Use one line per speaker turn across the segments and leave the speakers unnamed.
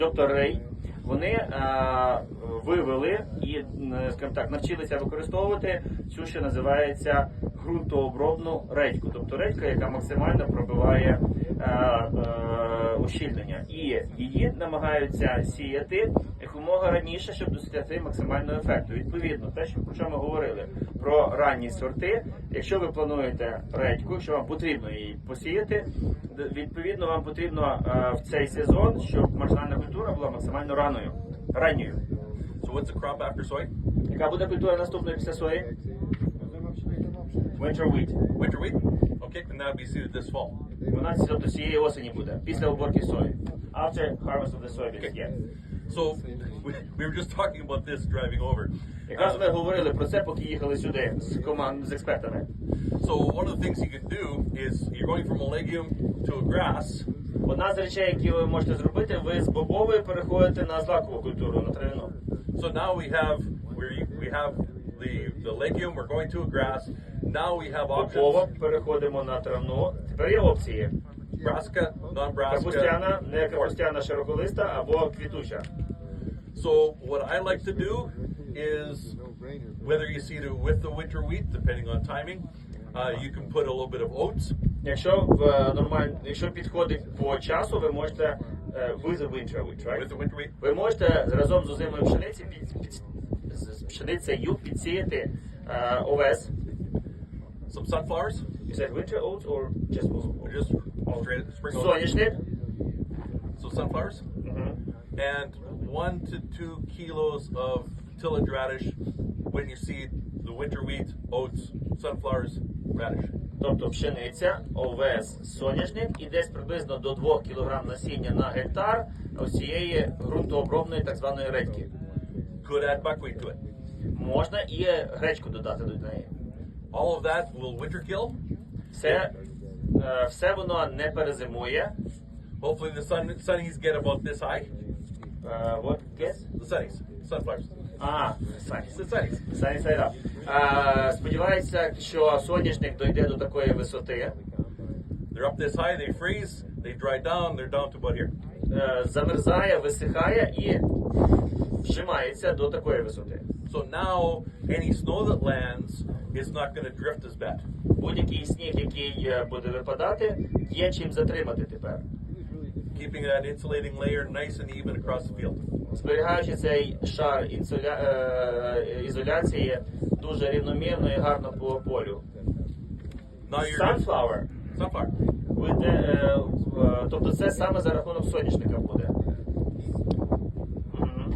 доктор Рей. Вони е, вивели і, е, скажімо так, навчилися використовувати цю, що називається ґрунтообробну редьку, тобто редька, яка максимально пробиває е, ущільнення. І її намагаються сіяти якомога раніше, щоб досягти максимального ефекту. Відповідно, те, що про що ми говорили про ранні сорти. Якщо ви плануєте редьку, якщо вам потрібно її посіяти, відповідно вам потрібно е, в цей сезон, щоб маржинальна культура була максимально раною. Ранньою.
So what's the crop after soy?
Яка буде культура наступною після сої? Winter wheat.
Winter wheat? Okay, and that'll be seeded this fall.
Вона тобто цієї осені буде, після уборки сої. After harvest of the soybeans, yeah.
So we, we were just talking about this driving over.
Якраз ми
Uh,
говорили про це, поки їхали сюди з команд з експертами.
so one of the things you can do is you're going from a legume to a grass.
Одна з речей, які ви можете зробити, ви з бобової переходите на злакову культуру, на трав'яну.
So now we have we we have the the legume. We're going to a grass. Now we have
Бобова,
options:
переходимо на травну. Тепер є опції.
brassica, non-brassica.
Капустяна, не капустяна широколиста або квітуча.
So what I like to do is whether you seed it with the winter wheat, depending on timing, uh, you can put a little bit of oats.
Якщо в е, нормаль... якщо підходить по часу, ви можете е, with the winter wheat, right?
With the winter wheat,
Ви можете разом з озимою пшениці під, під, з пшеницею підсіяти е, овес.
some sunflowers,
You said winter oats or just oats?
or just straight spring oats.
Соняшник.
So sunflowers,
Мгм.
and one to two kilos of tillage radish when you seed the winter wheat, oats, sunflowers, radish.
Тобто пшениця, овес, соняшник і десь приблизно до 2 кг насіння на гектар ось цієї ґрунтообробної так званої редьки. Можна і гречку додати до неї.
All of that will winter kill.
Все, е, все воно не перезимує.
Hopefully the sun sunnies get about this high.
Е, what guess?
The sunnies, sunflowers. It's
сані.
the sunnies.
Сані сайда. Е, Сподіваюся, що соняшник дойде до такої висоти.
They're up this high, they freeze, they dry down, they're down to about here.
е, замерзає, висихає і вжимається до такої висоти.
So now any snow that lands is not going to drift as bad.
Будь-який сніг, який е, буде випадати, є чим затримати тепер.
Keeping that insulating layer nice and even across the field.
Зберігаючи цей шар інсуля... е, ізоляції дуже рівномірно і гарно по полю.
Now you're gonna-
Sunflower.
sunflower.
Буде, е, е, тобто це саме за рахунок соняшника буде. Мгм.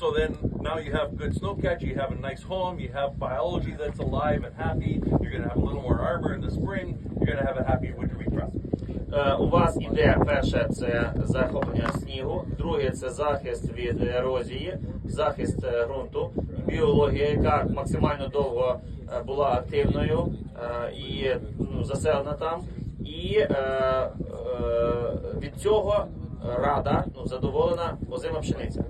So then now you have good snow catch, you have a nice home, you have biology that's alive and happy. You're going to have a little more arbor in the spring. You're going to have a happy winter wheat crop.
Е, У вас іде перше це захоплення снігу, друге це захист від ерозії, захист е, ґрунту, біологія, яка максимально довго е, була активною і ну, заселена там. І е, е, від цього рада ну, задоволена озима пшениця.